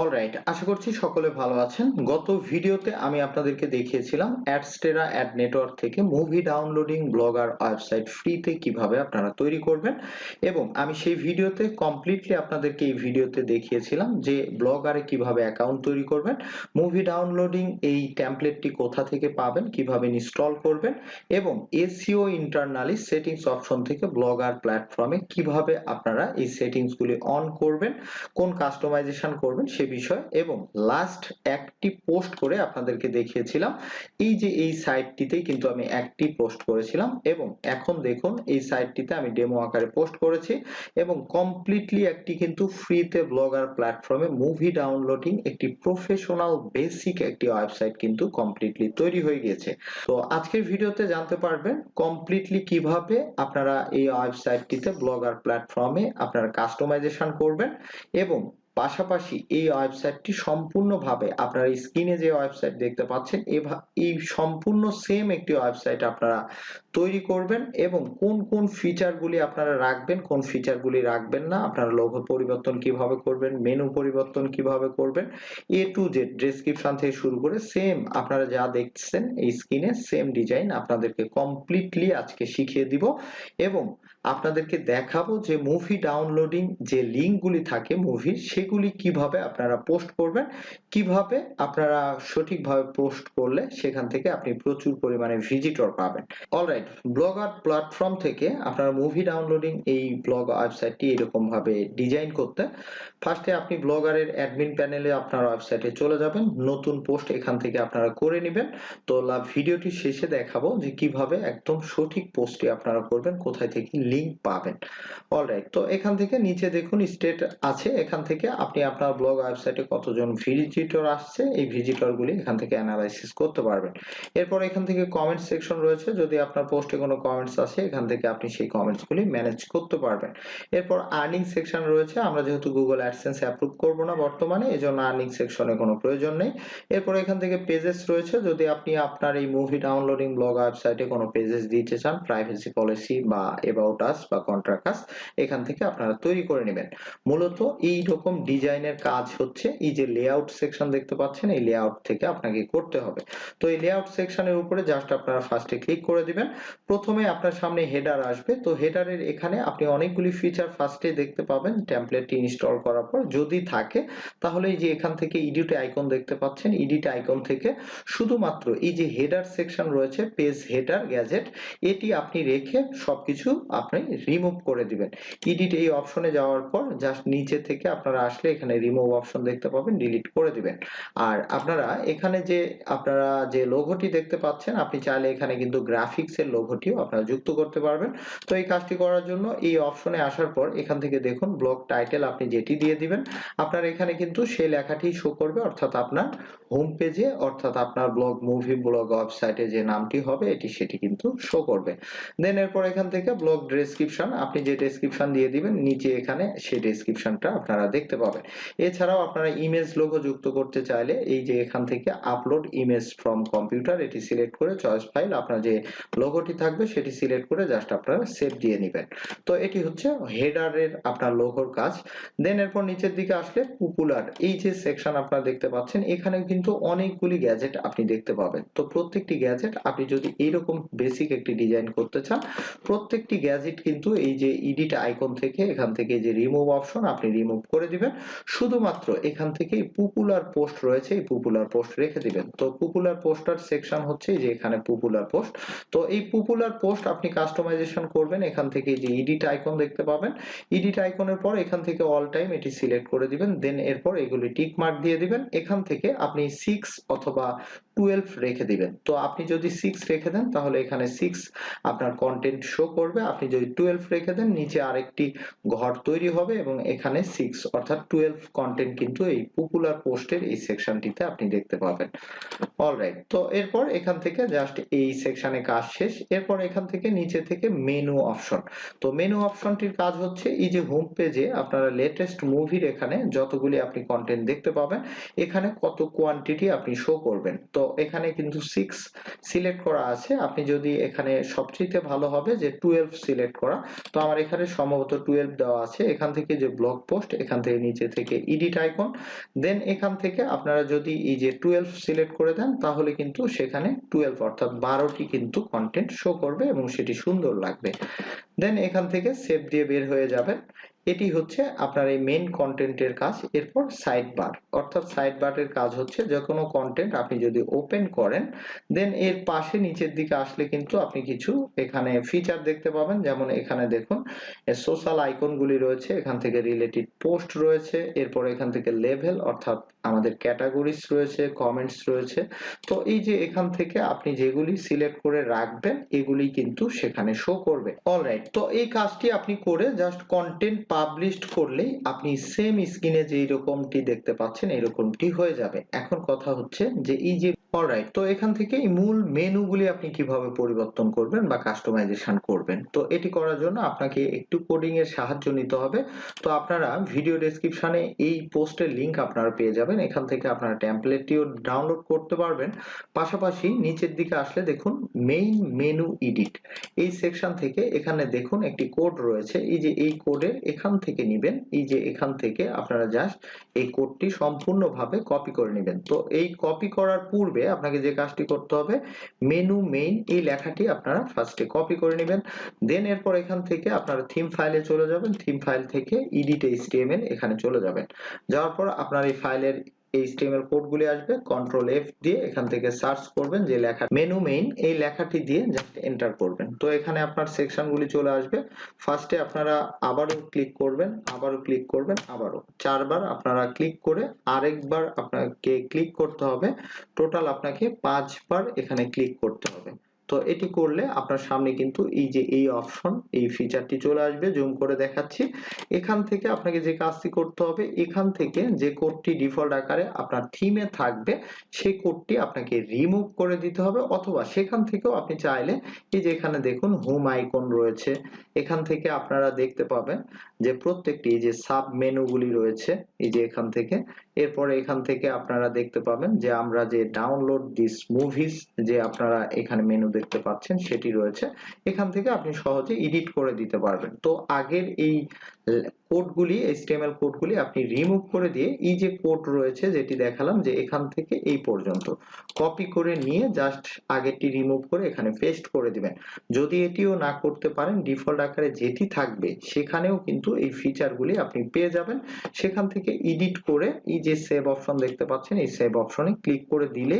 Alright আশা করছি সকলে ভালো আছেন। গত ভিডিওতে আমি আপনাদেরকে দেখিয়েছিলাম অ্যাডস্টেরা অ্যাড নেটওয়ার্ক থেকে মুভি ডাউনলোডিং ব্লগার ওয়েবসাইট ফ্রিতে কীভাবে আপনারা তৈরি করবেন এবং আমি সেই ভিডিওতে কমপ্লিটলি আপনাদেরকে এই ভিডিওতে দেখিয়েছিলাম যে ব্লগারে কীভাবে অ্যাকাউন্ট তৈরি করবেন মুভি ডাউনলোডিং এই টেমপ্লেটটি কোথা থেকে পাবেন, কীভাবে ইনস্টল করবেন এবং এসিও ইন্টারনালি সেটিংস অপশন থেকে ব্লগার প্ল্যাটফর্মে কীভাবে আপনারা এই সেটিংসগুলি অন করবেন, কোন কাস্টমাইজেশন করবেন সে বিষয় এবং লাস্ট একটি পোস্ট করে আপনাদেরকে দেখিয়েছিলাম। এই যে এই সাইটটিতেই কিন্তু আমি একটি পোস্ট করেছিলাম এবং এখন দেখুন এই সাইটটিতে আমি ডেমো আকারে পোস্ট করেছি এবং কমপ্লিটলি একটি কিন্তু ফ্রিতে ব্লগার প্ল্যাটফর্মে মুভি ডাউনলোডিং একটি প্রফেশনাল বেসিক একটি ওয়েবসাইট কিন্তু কমপ্লিটলি তৈরি হয়ে গিয়েছে। তো আজকের ভিডিওতে জানতে পারবেন কমপ্লিটলি কীভাবে আপনারা এই ওয়েবসাইটটিতে ব্লগার প্ল্যাটফর্মে আপনারা কাস্টমাইজেশন করবেন এবং পাশাপাশি এই ওয়েবসাইটটি সম্পূর্ণভাবে আপনারা স্ক্রিনে যে ওয়েবসাইট দেখতে পাচ্ছেন এই সম্পূর্ণ সেম একটি ওয়েবসাইট আপনারা তৈরি করবেন এবং কোন কোন ফিচারগুলি আপনারা রাখবেন, কোন ফিচারগুলি রাখবেন না, আপনারা লোগো পরিবর্তন কীভাবে করবেন মেনু পরিবর্তন কীভাবে করবেন এ টু জেড ডেসক্রিপশন থেকে শুরু করে সেম আপনারা যা দেখছেন এই স্ক্রিনে সেম ডিজাইন আপনাদেরকে কমপ্লিটলি আজকে শিখিয়ে দিব এবং আপনাদেরকে দেখাবো যে মুভি ডাউনলোডিং যে লিঙ্কগুলি থাকে মুভির সেগুলি কীভাবে আপনারা পোস্ট করবেন, কীভাবে আপনারা সঠিকভাবে পোস্ট করলে সেখান থেকে আপনি প্রচুর পরিমাণে ভিজিটর পাবেন। অলরাইট ব্লগার প্ল্যাটফর্ম থেকে আপনারা মুভি ডাউনলোডিং এই ব্লগ ওয়েবসাইটটি এরকম ভাবে ডিজাইন করতে ফার্স্টে আপনি ব্লগারের অ্যাডমিন প্যানেলে আপনার ওয়েবসাইটে চলে যাবেন, নতুন পোস্ট এখান থেকে আপনারা করে নেবেন। তো ভিডিওটি শেষে দেখাবো যে কীভাবে একদম সঠিক পোস্টটি আপনারা করবেন, কোথায় থেকে লিংক পাবেন। অলরাইট তো এখান থেকে নিচে দেখুন স্টেট আছে, এখান থেকে আপনি আপনার ব্লগ ওয়েবসাইটে কতজন ভিজিটর আসছে, এই ভিজিটর গুলি এখান থেকে অ্যানালাইসিস করতে পারবেন। এরপর এখান থেকে কমেন্ট সেকশন রয়েছে, যদি আপনার পোস্টে কোনো কমেন্টস আসে, এখান থেকে আপনি সেই কমেন্টস গুলি ম্যানেজ করতে পারবেন। এরপর আর্নিং সেকশন রয়েছে, আমরা যেহেতু গুগল অ্যাডসেন্স অ্যাপ্রুভ করব না বর্তমানে, এজন্য আর্নিং সেকশনে কোনো প্রয়োজন নেই। এরপর এখান থেকে পেজেস রয়েছে, যদি আপনি আপনার এই মুভি ডাউনলোডিং ব্লগ ওয়েবসাইটে কোনো পেজেস দিতে চান প্রাইভেসি পলিসি বা এবাউট আস বা কন্ট্রাক্ট আস এখান থেকে আপনারা তৈরি করে নেবেন। মূলত এই রকম ডিজাইনের কাজ হচ্ছে, এই যে লেআউট সেকশন দেখতে পাচ্ছেন, এই লেআউট থেকে আপনাকে করতে হবে। তো এই লেআউট সেকশনের উপরে জাস্ট আপনারা ফার্স্টে ক্লিক করে দিবেন প্রথমে আপনার সামনে হেডার আসবে। তো হেডারের এখানে আপনি অনেকগুলি ফিচার ফার্স্টে দেখতে পাবেন টেমপ্লেটটি ইনস্টল করার পর। যদি থাকে, তাহলে এই যে এখান থেকে ইডিট আইকন দেখতে পাচ্ছেন। ইডিট আইকন থেকে শুধুমাত্র এই যে হেডার সেকশন রয়েছে পেজ হেডার গ্যাজেট এটি আপনি রেখে সবকিছু আপনি রিমুভ করে দিবেন। ইডিট এই অপশনে যাওয়ার পর জাস্ট নিচে থেকে আপনারা আসলে এখানে রিমুভ অপশন দেখতে পাবেন ডিলিট করে দিবেন। আর আপনারা এখানে যে, আপনারা যে লোগোটি দেখতে পাচ্ছেন, আপনি চাইলে এখানে কিন্তু গ্রাফিক্স এর লোগোটিও আপনারা যুক্ত করতে পারবেন। তো এই কাজটি করার জন্য এই অপশনে আসার পর এখান থেকে দেখুন ব্লগ টাইটেল আপনি যেটি দিয়ে দিবেন। আপনার এখানে কিন্তু সেই লেখাটি শো করবে, অর্থাৎ আপনার হোম পেজে অর্থাৎ আপনার ব্লগ মুভি ব্লগ ওয়েবসাইটে যে নামটি হবে, এটি সেটি কিন্তু শো করবে। দেন এরপর এখান থেকে ব্লগ ডেসক্রিপশন আপনি যে ডেসক্রিপশন দিয়ে দিবেন, নিচে এখানে সেই ডেসক্রিপশনটা আপনারা দেখতে পাবেন। এছাড়াও আপনারা ইমেজ লোগো যুক্ত করতে চাইলে, এই যে এখান থেকে আপলোড ইমেজ ফ্রম কম্পিউটার এটি সিলেক্ট করে চয়েস ফাইল আপনার যে লোগোটি থাকবে, সেটি সিলেক্ট করে জাস্ট আপনারা সেভ দিয়ে নেবেন। তো এটি হচ্ছে হেডারের আপনার লোগোর কাজ। দেন এরপর নিচের দিকে আসলে পপুলার এই যে সেকশন আপনারা দেখতে পাচ্ছেন এখানে কিন্তু অনেকগুলি গ্যাজেট আপনি দেখতে পাবেন। তো প্রত্যেকটি গ্যাজেট আপনি যদি এইরকম বেসিক একটি ডিজাইন করতে চান, প্রত্যেকটি গ্যাজেট কিন্তু এই যে ইডিট আইকন থেকে, এখান থেকে যে রিমুভ অপশন আপনি রিমুভ করে দিবেন। শুধুমাত্র এখান থেকে পপুলার পোস্ট রয়েছে, এই পপুলার পোস্ট রেখে দিবেন। তো পপুলার পোস্টার সেকশন হচ্ছে যে এখানে পপুলার পোস্ট তো এই পপুলার পোস্ট আপনি কাস্টমাইজেশন করবেন, এখান থেকে যে ইডিট আইকন দেখতে পাবেন। ইডিট আইকনের পর এখান থেকে অল টাইম এটি সিলেক্ট করে দিবেন দেন এরপর এগুলি টিক মার্ক দিয়ে দিবেন। এখান থেকে আপনি সিক্স অথবা টুয়েলভ রেখে দিবেন। তো আপনি যদি সিক্স রেখে দেন, তাহলে এখানে সিক্স আপনার কন্টেন্ট শো করবে। আপনি যদি টুয়েলভ রেখে দেন, নিচে আরেকটি ঘর তৈরি হবে এবং এখানে সিক্স অর্থাৎ টুয়েলভ কন্টেন্ট কিন্তু এই পপুলার পোস্টের এই সেকশনটিতে আপনি দেখতে পাবেন। অলরাইট তো এরপর এখান থেকে জাস্ট এই সেকশনে কাজ শেষ। এরপর এখান থেকে নিচে থেকে মেনু অপশন তো মেনু অপশনটির কাজ হচ্ছে, এই যে হোম পেজে আপনারা লেটেস্ট মুভির এখানে যতগুলি আপনি কন্টেন্ট দেখতে পাবেন, এখানে কত কোয়ান্টিটি আপনি শো করবেন। তো এখানে কিন্তু সিক্স সিলেক্ট করা আছে। আপনি যদি এখানে সবচেয়ে ভালো হবে যে টুয়েলভ সিলেক্ট করা, তো আমার এখানে সম্ভবত টুয়েলভ দেওয়া আছে। এখান থেকে যে ব্লগ পোস্ট এখান থেকে নিচে থেকে ইডিট আইকন দেন এখান থেকে আপনারা যদি এই যে টুয়েলভ সিলেক্ট করে দেন, তাহলে কিন্তু সেখানে টুয়েলভ অর্থাৎ বারোটি কিন্তু কন্টেন্ট শো করবে এবং সেটি সুন্দর লাগবে। দেন এখান থেকে সেভ দিয়ে বের হয়ে যাবেন। এটি হচ্ছে আপনার এই মেইন কন্টেন্টের কাজ। এরপর সাইড বার অর্থাৎ সাইড বারের কাজ হচ্ছে যে কোনো কন্টেন্ট আপনি যদি ওপেন করেন দেন এর পাশে নিচের দিকে আসলে কিন্তু আপনি কিছু এখানে ফিচার দেখতে পাবেন। যেমন এখানে দেখুন সোশ্যাল আইকনগুলি রয়েছে, এখান থেকে রিলেটেড পোস্ট রয়েছে, এরপর এখান থেকে লেভেল অর্থাৎ আমাদের ক্যাটাগরিজ রয়েছে কমেন্টস রয়েছে। তো এই যে এখান থেকে আপনি যেগুলি সিলেক্ট করে রাখবেন, এগুলি কিন্তু সেখানে শো করবে। অলরাইট তো এই কাজটি আপনি করে জাস্ট কন্টেন্ট পাবলিশড করলেই আপনি সেম স্ক্রিনে যে রকমটি দেখতে পাচ্ছেন, এরকমটি হয়ে যাবে। এখন কথা হচ্ছে যে এই যে অলরাইট তো এখান থেকে মূল মেনুগুলি আপনি কীভাবে পরিবর্তন করবেন বা কাস্টমাইজেশন করবেন। তো এটি করার জন্য আপনাকে একটু কোডিং এর সাহায্য নিতে হবে। তো আপনারা ভিডিও ডেসক্রিপশনে এই পোস্টের লিংক আপনারা পেয়ে যাবেন। এখান থেকে আপনারা টেমপ্লেটটিও ডাউনলোড করতে পারবেন। পাশাপাশি নিচের দিকে আসলে দেখুন মেইন মেনু এডিট এই সেকশন থেকে এখানে দেখুন একটি কোড রয়েছে। এই যে এই কোডের এখান থেকে নেবেন। এই যে এখান থেকে আপনারা জাস্ট এই কোডটি সম্পূর্ণভাবে কপি করে নেবেন। তো এই কপি করার পূর্বে আপনাকে যে কাজটি করতে হবে মেনু মেইন এই লেখাটি আপনারা ফার্স্টে কপি করে নেবেন। দেন এরপর এখান থেকে আপনারা থিম ফাইলে চলে যাবেন। থিম ফাইল থেকে ইডিট এইচটিএমএল এখানে চলে যাবেন। যাওয়ার পর আপনার এই ফাইলের এইচটিএমএল কোডগুলি আসবে কন্ট্রোল এফ দিয়ে এখান থেকে সার্চ করবেন যে লেখা, মেনু মেইন, এই লেখাটি দিয়ে জাস্ট এন্টার করবেন। তো এখানে আপনার সেকশনগুলি চলে আসবে। ফার্স্টে আপনারা আবারও ক্লিক করবেন, আবারও ক্লিক করবেন, আবারও। চারবার আপনারা ক্লিক করে আরেকবার আপনাকে ক্লিক করতে হবে। টোটাল আপনাকে পাঁচবার এখানে ক্লিক করতে হবে। তো এটি করলে আপনার সামনে কিন্তু এই যে এই অপশন এই ফিচারটি চলে আসবে। জুম করে দেখাচ্ছি। এখান থেকে আপনাকে যে কাজটি করতে হবে, এখান থেকে যে কোডটি ডিফল্ট আকারে আপনার থিমে থাকবে, সেই কোডটি আপনাকে রিমুভ করে দিতে হবে। অথবা সেখান থেকেও আপনি চাইলে এই যে এখানে দেখুন হোম আইকন রয়েছে। এখান থেকে আপনারা দেখতে পাবেন যে প্রত্যেকটি যে সাব মেনুগুলি রয়েছে, এই যে এখান থেকে এরপরে এখান থেকে আপনারা দেখতে পাবেন যে আমরা যে ডাউনলোড দিস মুভিজ যে আপনারা এখানে মেনু দেখতে পাচ্ছেন, সেটি রয়েছে। এখান থেকে আপনি সহজে এডিট করে দিতে পারবেন। তো আগের এই কোডগুলি এইচটিএমএল কোডগুলি আপনি রিমুভ করে দিয়ে এই যে কোড রয়েছে যেটি দেখালাম যে এখান থেকে এই পর্যন্ত কপি করে নিয়ে জাস্ট আগেরটি রিমুভ করে এখানে পেস্ট করে দিবেন। যদি এটিও না করতে পারেন ডিফল্ট আকারে যেটি থাকবে সেখানেও কিন্তু এই ফিচারগুলি আপনি পেয়ে যাবেন। সেখান থেকে এডিট করে এই যে সেভ অপশন দেখতে পাচ্ছেন, এই সেভ অপশনে ক্লিক করে দিলে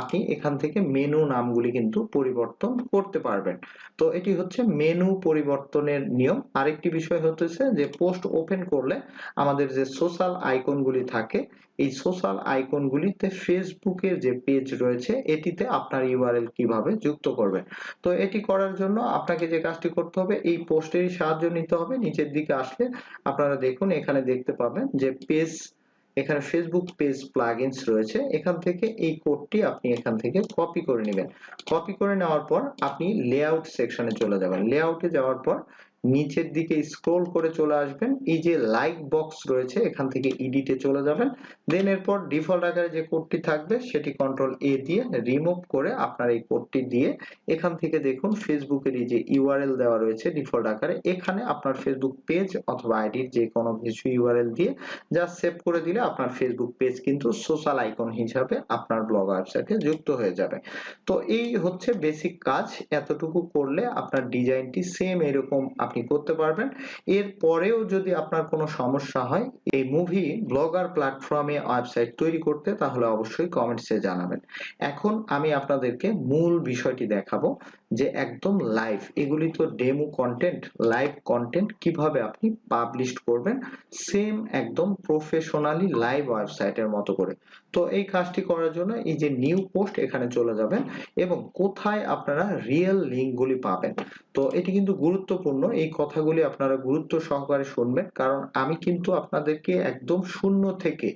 আপনি এখান থেকে মেনু নামগুলি কিন্তু পরিবর্তন করতে পারবেন। তো এটি হচ্ছে মেনু পরিবর্তনের নিয়ম। আরেকটি বিষয় হতেছে যে পোস্ট ওপেন করলে আমাদের যে সোশ্যাল আইকনগুলি থাকে, এই সোশ্যাল আইকনগুলিতে ফেসবুকের যে পেজ রয়েছে, এটিতে আপনার ইউআরএল কীভাবে যুক্ত করবেন তো এটি করার জন্য আপনাকে যে কাজটি করতে হবে, এই পোস্টেরই সাহায্য নিতে হবে। নিচের দিকে আসলে আপনারা দেখুন, এখানে দেখতে পাবেন যে পেজ এখানে ফেসবুক পেজ প্লাগইনস রয়েছে। এখান থেকে এই কোডটি আপনি এখান থেকে কপি করে নেবেন। কপি করে নেওয়ার পর আপনি লেআউট সেকশনে চলে যাবেন। লেআউটে যাওয়ার পর নিচের দিকে স্ক্রল করে চলে আসবেন। এই যে লাইক বক্স রয়েছে, এখান থেকে এডিটে চলে যাবেন। দেন এরপর ডিফল্ট আকারে যে কোডটি থাকবে, সেটি কন্ট্রোল এ দিয়ে রিমুভ করে আপনার এই কোডটি দিয়ে এখান থেকে দেখুন ফেসবুকের এই যে ইউআরএল দেওয়া রয়েছে ডিফল্ট আকারে, এখানে আপনার ফেসবুক পেজ অথবা আইডির যে কোনো কিছু ইউআরএল দিয়ে জাস্ট সেভ করে দিলে আপনার ফেসবুক পেজ কিন্তু সোশ্যাল আইকন হিসাবে আপনার ব্লগ ওয়েবসাইটে যুক্ত হয়ে যাবে। তো এই হচ্ছে বেসিক কাজ। এতটুকু করলে আপনার ডিজাইনটি সেম এরকম আপনি করতে পারবেন। এর পরেও যদি আপনার কোনো সমস্যা হয়, এই মুভি ব্লগার প্ল্যাটফর্মে ওয়েবসাইট তৈরি করতে, তাহলে অবশ্যই কমেন্টসে জানাবেন। এখন আমি আপনাদেরকে মূল বিষয়টি দেখাবো। যে একদম লাইভ এগুলি তো ডেমো কন্টেন্ট লাইভ কন্টেন্ট কীভাবে আপনি পাবলিশ করবেন সেম একদম প্রফেশনালি লাইভ ওয়েবসাইটের মতো করে। তো এই কাজটি করার জন্য এই যে নিউ পোস্ট এখানে চলে যাবেন এবং কোথায় আপনারা রিয়েল লিঙ্কগুলি পাবেন। তো এটি কিন্তু গুরুত্বপূর্ণ, এই কথাগুলি আপনারা গুরুত্ব সহকারে শুনবেন, কারণ আমি কিন্তু আপনাদেরকে একদম শূন্য থেকে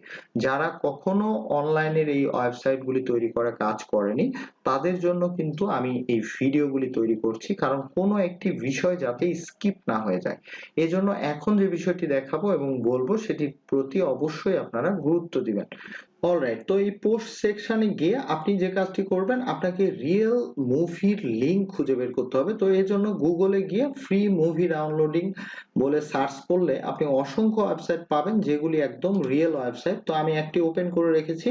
যারা কখনো অনলাইনের এই ওয়েবসাইটগুলি তৈরি করা কাজ করেনি, তাদের জন্য কিন্তু আমি এই ভিডিওগুলি তৈরি করছি, কারণ কোনো একটি বিষয় যাতে স্কিপ না হয়ে যায়। এজন্য এখন যে বিষয়টি দেখাবো এবং বলব, সেটির প্রতি অবশ্যই আপনারা গুরুত্ব দিবেন। অলরাইট তো এই পোস্ট সেকশনে গিয়ে আপনি যে কাজটি করবেন, আপনাকে রিয়েল মুভির লিংক খুঁজে বের করতে হবে। তো এর জন্য গুগলে গিয়ে ফ্রি মুভি ডাউনলোডিং বলে সার্চ করলে আপনি অসংখ্য ওয়েবসাইট পাবেন, যেগুলি একদম রিয়েল ওয়েবসাইট তো আমি একটি ওপেন করে রেখেছি।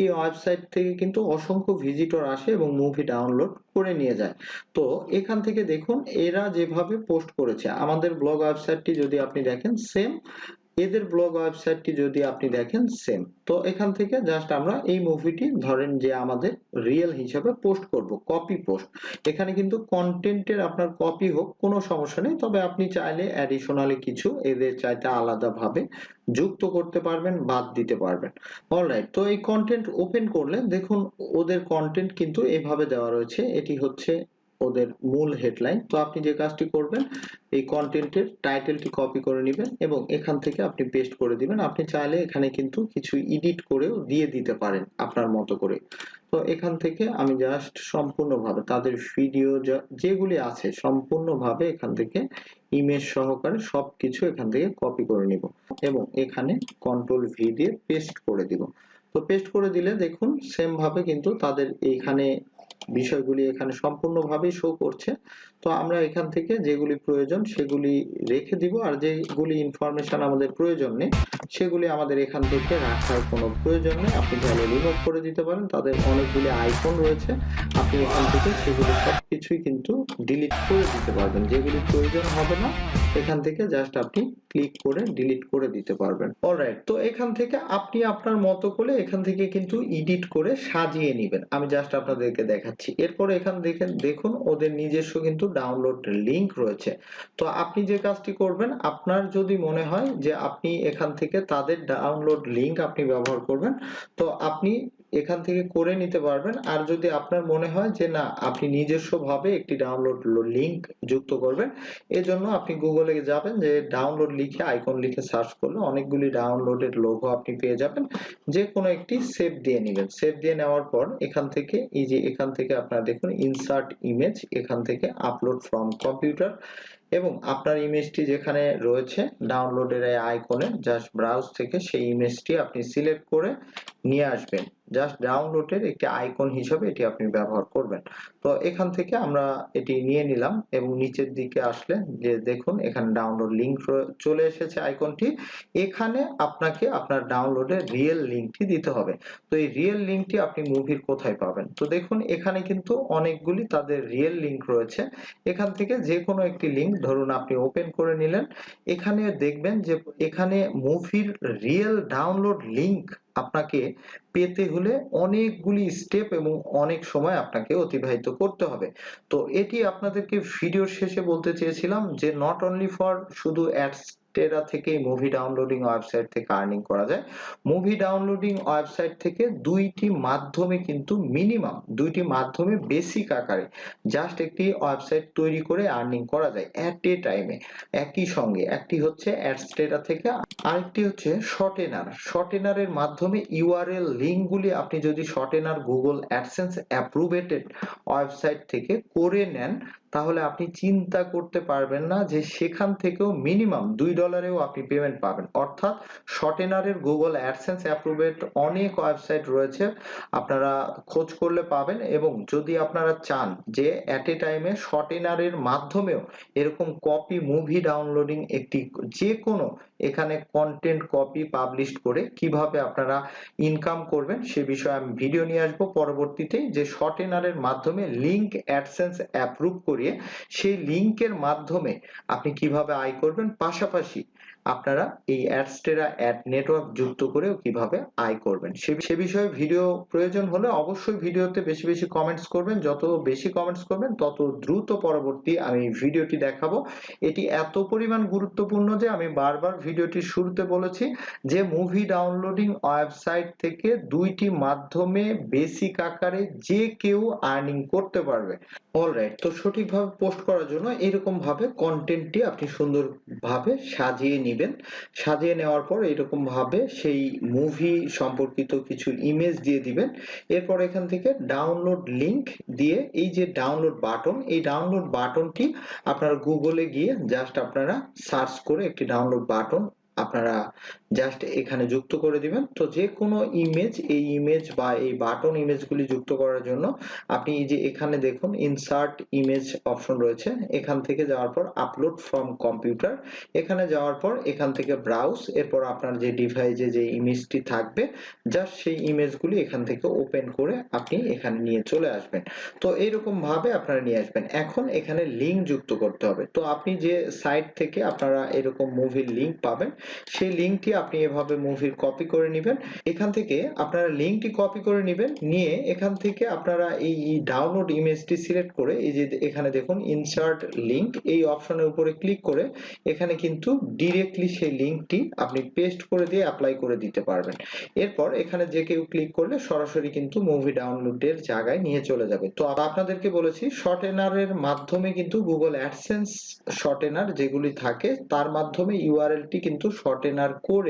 এই ওয়েবসাইট থেকে কিন্তু অসংখ্য ভিজিটর আসে এবং মুভি ডাউনলোড করে নিয়ে যায়। তো এখান থেকে দেখুন, এরা যেভাবে পোস্ট করেছে। আমাদের ব্লগ ওয়েবসাইটটি যদি আপনি দেখেন সেম এদের ব্লগ ওয়েবসাইটটি যদি আপনি দেখেন সেম তো এখান থেকে জাস্ট আমরা এই মুভিটি ধরেন যে আমাদের রিয়েল হিসাবে পোস্ট করব কপি পোস্ট এখানে কিন্তু কন্টেন্টের আপনার কপি হোক, কোনো সমস্যা নেই। তবে আপনি চাইলে অ্যাডিশনালি কিছু এদের চাইতে আলাদাভাবে যুক্ত করতে পারবেন, বাদ দিতে পারবেন। অলরাইট তো এই কন্টেন্ট ওপেন করলে দেখুন, ওদের কন্টেন্ট কিন্তু এভাবে দেওয়া রয়েছে। এটি হচ্ছে ওদের মূল হেডলাইন তো আপনি যে কাজটি করবেন, এই কন্টেন্টের টাইটেলটি কপি করে নেবেন এবং এখান থেকে আপনি পেস্ট করে দিবেন। আপনি চাইলে এখানে কিন্তু কিছু এডিট করেও দিয়ে দিতে পারেন আপনার মতো করে। তো এখান থেকে আমি জাস্ট সম্পূর্ণভাবে তাদের ভিডিও যেগুলি আছে, সম্পূর্ণভাবে এখান থেকে ইমেজ সহকারে সবকিছু এখান থেকে কপি করে নিব এবং এখানে কন্ট্রোল ভি দিয়ে পেস্ট করে দিব। তো পেস্ট করে দিলে দেখুন সেম ভাবে কিন্তু তাদের এইখানে বিষয়গুলি এখানে সম্পূর্ণভাবে শো করছে। তো আমরা এখান থেকে যেগুলি প্রয়োজন সেগুলি রেখে দিব, আর যেগুলি ইনফরমেশন আমাদের প্রয়োজন নেই, সেগুলি আমাদের এখান থেকে রাখার কোনো প্রয়োজন নেই। আপনি চাইলে রিমুভ করে দিতে পারেন, তাদের অনেকগুলি আইকন রয়েছে। আপনি এখান থেকে সেগুলি সব কিছুই কিন্তু ডিলিট করে দিতে পারবেন। যেগুলি প্রয়োজন হবে না, এখান থেকে জাস্ট আপনি ক্লিক করে ডিলিট করে দিতে পারবেন। অলরাইট তো এখান থেকে আপনি আপনার মতো করে এখান থেকে কিন্তু এডিট করে সাজিয়ে নেবেন। আমি জাস্ট আপনাদেরকে দেখাচ্ছি। এরপর এখান থেকে দেখুন, ওদের নিজস্ব কিন্তু ডাউনলোড লিংক রয়েছে। তো আপনি যে কাজটি করবেন, আপনার যদি মনে হয় যে আপনি এখান থেকে তাদের ডাউনলোড লিংক আপনি ব্যবহার করবেন, তো আপনি এখান থেকে করে নিতে পারবেন। আর যদি আপনার মনে হয় যে, না, আপনি নিজস্ব ভাবে একটি ডাউনলোড লিংক যুক্ত করবেন, এজন্য আপনি গুগলে যাবেন, যে ডাউনলোড লিখে আইকন লিখে সার্চ করলে অনেকগুলি ডাউনলোডের লোগো আপনি পেয়ে যাবেন। যে কোনো একটি সেভ দিয়ে নেবেন। সেভ দিয়ে নেওয়ার পর এখান থেকে, এই যে এখান থেকে আপনারা দেখুন ইনসার্ট ইমেজ এখান থেকে আপলোড ফ্রম কম্পিউটার এবং আপনার ইমেজটি যেখানে রয়েছে ডাউনলোডের এই আইকনে জাস্ট ব্রাউজ থেকে সেই ইমেজটি আপনি সিলেক্ট করে নিয়ে আসবেন। জাস্ট ডাউনলোডের একটি আইকন হিসেবে এটি আপনি ব্যবহার করবেন। তো এখান থেকে আমরা এটি নিয়ে নিলাম এবং নিচের দিকে আসলে যে দেখুন, এখানে ডাউনলোড লিংক চলে এসেছে আইকনটি এখানে আপনাকে আপনার ডাউনলোডের রিয়েল লিংকটি দিতে হবে। তো এই রিয়েল লিংকটি আপনি মুভির কোথায় পাবেন? তো দেখুন, এখানে কিন্তু অনেকগুলি তাদের রিয়েল লিংক রয়েছে। এখান থেকে যে কোনো একটি লিংক ধরুন আপনি ওপেন করে নিলেন, এখানে দেখবেন যে এখানে মুভির রিয়েল ডাউনলোড লিংক আপনাকে পেতে হলে অনেকগুলি স্টেপ এবং অনেক সময় আপনাকে অতিবাহিত করতে হবে। তো এটি আপনাদেরকে ভিডিওর শেষে বলতে চেয়েছিলাম যে নট অনলি ফর শুধু অ্যাডস টেরা থেকে মুভি ডাউনলোডিং ওয়েবসাইট থেকে আর্নিং করা যায়। মুভি ডাউনলোডিং ওয়েবসাইট থেকে দুইটি মাধ্যমে কিন্তু মিনিমাম দুইটি মাধ্যমে বেসিক আকারে জাস্ট একটি ওয়েবসাইট তৈরি করে আর্নিং করা যায়। At a. টাইমে একই সঙ্গে, একটি হচ্ছে অ্যাডস্টেরা থেকে আরেকটি হচ্ছে শর্টেনার শর্টেনারের মাধ্যমে ইউআরএল লিঙ্কগুলি আপনি যদি shortener Google AdSense approved website থেকে করে নেন, তাহলে আপনি চিন্তা করতে পারবেন না যে সেখান থেকেও মিনিমাম দুই ডলারেও আপনি পেমেন্ট পাবেন। অর্থাৎ শর্টেনারের গুগল অ্যাডসেন্স অ্যাপ্রুভেড অনেক ওয়েবসাইট রয়েছে, আপনারা খোঁজ করলে পাবেন এবং যদি আপনারা চান যে অ্যাট এ টাইমে শর্টেনারের মাধ্যমেও এরকম কপি মুভি ডাউনলোডিং একটি যে কোনো এখানে কন্টেন্ট কপি পাবলিশ করে কীভাবে আপনারা ইনকাম করবেন সে বিষয়ে আমি ভিডিও নিয়ে আসব। পরবর্তীতে যে শর্টেনারের মাধ্যমে লিংক অ্যাডসেন্স অ্যাপ্রুভ করিয়ে সেই লিংকের মাধ্যমে আপনি কীভাবে আয় করবেন, পাশাপাশি আপনারা এই অ্যাডস্টেরা অ্যাড নেটওয়ার্ক যুক্ত করেও কীভাবে আয় করবেন? সে বিষয়ে ভিডিও প্রয়োজন হলে অবশ্যই ভিডিওতে বেশি বেশি কমেন্টস করবেন। যত বেশি কমেন্টস করবেন, তত দ্রুত পরবর্তী আমি ভিডিওটি দেখাবো। এটি এত পরিমাণ গুরুত্বপূর্ণ যে আমি বারবার ভিডিওটির শুরুতে বলেছি যে মুভি ডাউনলোডিং ওয়েবসাইট থেকে দুইটি মাধ্যমে বেসিক আকারে যে কেউ আর্নিং করতে পারবে। অলরাইট তো সঠিকভাবে পোস্ট করার জন্য এরকম ভাবে কন্টেন্টটি আপনি সুন্দরভাবে সাজিয়ে নেবেন। সাজিয়ে নেওয়ার পর এরকম ভাবে সেই মুভি সম্পর্কিত কিছু ইমেজ দিয়ে দিবেন। এরপর এখান থেকে ডাউনলোড লিংক দিয়ে এই যে ডাউনলোড বাটন এই ডাউনলোড বাটনটি আপনারা গুগলে গিয়ে জাস্ট আপনারা সার্চ করে একটি ডাউনলোড বাটন আপনারা জাস্ট এখানে যুক্ত করে দিবেন। তো যে কোনো ইমেজ এই ইমেজ বা এই বাটন ইমেজগুলি যুক্ত করার জন্য আপনি যে এখানে দেখুন ইনসার্ট ইমেজ অপশন রয়েছে। এখান থেকে যাওয়ার পর আপলোড ফ্রম কম্পিউটার এখানে যাওয়ার পর এখান থেকে ব্রাউজ এরপর আপনার যে ডিভাইসে যে ইমেজটি থাকবে জাস্ট সেই ইমেজগুলি এখান থেকে ওপেন করে আপনি এখানে নিয়ে চলে আসবেন। তো এইরকম ভাবে আপনারা নিয়ে আসবেন। এখন এখানে লিংক যুক্ত করতে হবে। তো আপনি যে সাইট থেকে আপনারা এরকম মুভির লিংক পাবেন, সেই লিংকটি আপনি এভাবে মুভির কপি করে নেবেন। এখান থেকে আপনারা লিঙ্কটি কপি করে নেবেন। নিয়ে এখান থেকে আপনারা এই ডাউনলোড ইমেজটি সিলেক্ট করে এই যে এখানে দেখুন ইনসার্ট লিঙ্ক এই অপশনের উপরে ক্লিক করে এখানে কিন্তু ডিরেক্টলি সেই লিঙ্কটি আপনি পেস্ট করে দিয়ে অ্যাপ্লাই করে দিতে পারবেন। এরপর এখানে যে কেউ ক্লিক করলে সরাসরি কিন্তু মুভি ডাউনলোডের জায়গায় নিয়ে চলে যাবে। তো আপনাদেরকে বলেছি শর্টেনারের মাধ্যমে কিন্তু গুগল অ্যাডসেন্স শর্টেনার যেগুলি থাকে, তার মাধ্যমে ইউআরএলটি কিন্তু শর্টেনার করে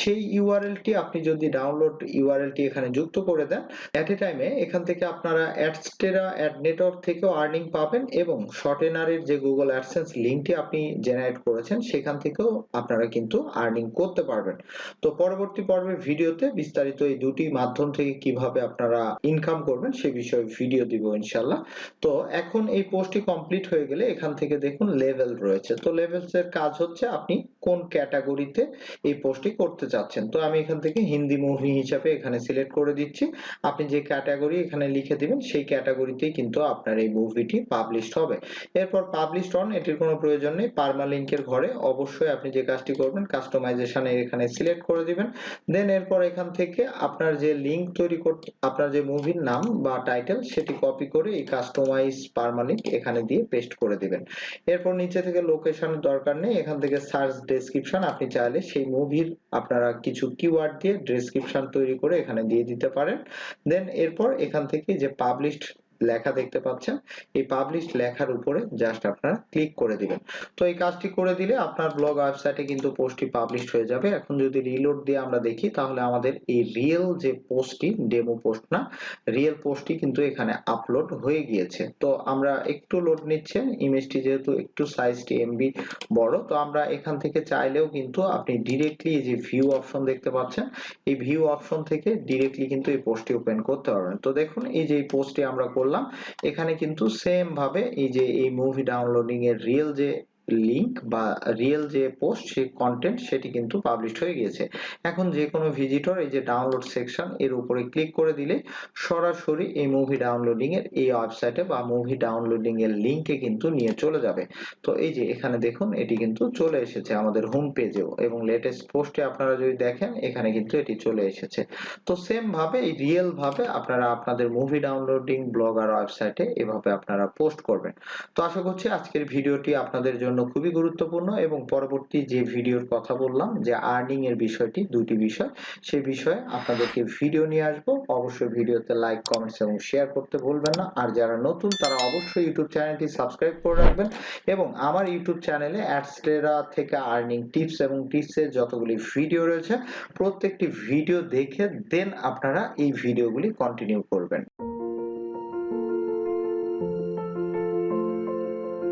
সেই ইউআরএলটি আপনি যদি ডাউনলোড ইউআরএলটি এখানে যুক্ত করে দেন অ্যাট এ টাইমে এখান থেকে আপনারা অ্যাডস্টেরা অ্যাড নেটওয়ার্ক থেকেও আর্নিং পাবেন এবং শর্টেনারের যে গুগল অ্যাডসেন্স লিঙ্কটি আপনি জেনারেট করেছেন, সেখান থেকেও আপনারা কিন্তু আর্নিং করতে পারবেন। তো পরবর্তী পর্বের ভিডিওতে বিস্তারিত এই দুটি মাধ্যম থেকে কীভাবে আপনারা ইনকাম করবেন, সে বিষয়ে ভিডিও দিব ইনশাল্লাহ তো এখন এই পোস্টটি কমপ্লিট হয়ে গেলে এখান থেকে দেখুন লেভেল রয়েছে। তো লেভেলস এর কাজ হচ্ছে আপনি কোন ক্যাটাগরিতে এই পোস্টটি করতে চাচ্ছেন। তো আমি এখান থেকে হিন্দি মুভি হিসাবে এখানে সিলেক্ট করে দিচ্ছি। আপনি যে ক্যাটাগরি এখানে লিখে দিবেন, সেই ক্যাটাগরিতেই কিন্তু আপনার এই মুভিটি পাবলিশড হবে। এরপর পাবলিশড অন এটির কোনো প্রয়োজন নেই। পারমালিঙ্কের ঘরে অবশ্যই আপনি যে কাজটি করবেন কাস্টমাইজেশন এখানে সিলেক্ট করে দিবেন। দেন এরপর এখান থেকে আপনার যে লিংক তৈরি করতে আপনার যে মুভির নাম বা টাইটেল সেটি কপি করে এই কাস্টমাইজ পারমালিঙ্ক এখানে দিয়ে পেস্ট করে দিবেন। এরপর নিচে থেকে লোকেশনের দরকার নেই। এখান থেকে সার্চ ডেসক্রিপশন আপনি চাইলে সেই মুভির আপনারা কিছু কিওয়ার্ড দিয়ে ডেসক্রিপশন তৈরি করে এখানে দিয়ে দিতে পারেন। দেন এরপর এখান থেকে যে পাবলিশড লেখা দেখতে পাচ্ছেন। এই পাবলিশ লেখার উপরে জাস্ট আপনারা ক্লিক করে দিবেন। তো এই কাজটি করে দিলে আপনার ব্লগ ওয়েবসাইটে কিন্তু পোস্টটি পাবলিশ হয়ে যাবে। এখন যদি রিলোড দিয়ে আমরা দেখি, তাহলে আমাদের এই রিয়েল যে পোস্টটি ডেমো পোস্ট না রিয়েল পোস্টটি কিন্তু এখানে আপলোড হয়ে গিয়েছে। তো আমরা একটু লোড নিচ্ছে ইমেজটি যেহেতু একটু সাইজটি এমবি বড়, তো আমরা এখান থেকে চাইলেও কিন্তু আপনি ডিরেক্টলি এই যে ভিউ অপশন দেখতে পাচ্ছেন, এই ভিউ অপশন থেকে ডিরেক্টলি কিন্তু এই পোস্টটি ওপেন করতে পারবেন। তো দেখুন, এই যে এই পোস্টটি আমরা করলাম এখানে কিন্তু সেম ভাবে এই যে এই মুভি ডাউনলোডিং এর রিয়েল যে লিংক বা রিয়েল যে পোস্ট সেই কন্টেন্ট সেটি কিন্তু পাবলিশ হয়ে গিয়েছে। এখন যে কোনো ভিজিটর এই যে ডাউনলোড সেকশন এর উপরে ক্লিক করে দিলে সরাসরি এই মুভি ডাউনলোডিং এর এই ওয়েবসাইটে বা মুভি ডাউনলোডিং এর লিংকে কিন্তু নিয়ে চলে যাবে। তো এই যে এখানে দেখুন, এটি কিন্তু চলে এসেছে আমাদের হোম পেজেও এবং লেটেস্ট পোস্টে আপনারা যদি দেখেন, এখানে কিন্তু এটি চলে এসেছে। তো সেম ভাবে, এই রিয়েল ভাবে আপনারা আপনাদের মুভি ডাউনলোডিং ব্লগার ওয়েবসাইটে এভাবে আপনারা পোস্ট করবেন। তো আশা করছি আজকের ভিডিওটি আপনাদের জন্য খুবই গুরুত্বপূর্ণ এবং পরবর্তী যে ভিডিওর কথা বললাম, যে আর্নিং এর বিষয়টি দুটি বিষয়, সেই বিষয়ে আপনাদেরকে ভিডিও নিয়ে আসব। অবশ্যই ভিডিওতে লাইক কমেন্টস এবং শেয়ার করতে ভুলবেন না। আর যারা নতুন, তারা অবশ্যই ইউটিউব চ্যানেলটি সাবস্ক্রাইব করে রাখবেন এবং আমার ইউটিউব চ্যানেলে অ্যাডস্টেরা থেকে আর্নিং টিপস এবং টিপসের যতগুলি ভিডিও রয়েছে, প্রত্যেকটি ভিডিও দেখে দেন আপনারা এই ভিডিওগুলি কন্টিনিউ করবেন।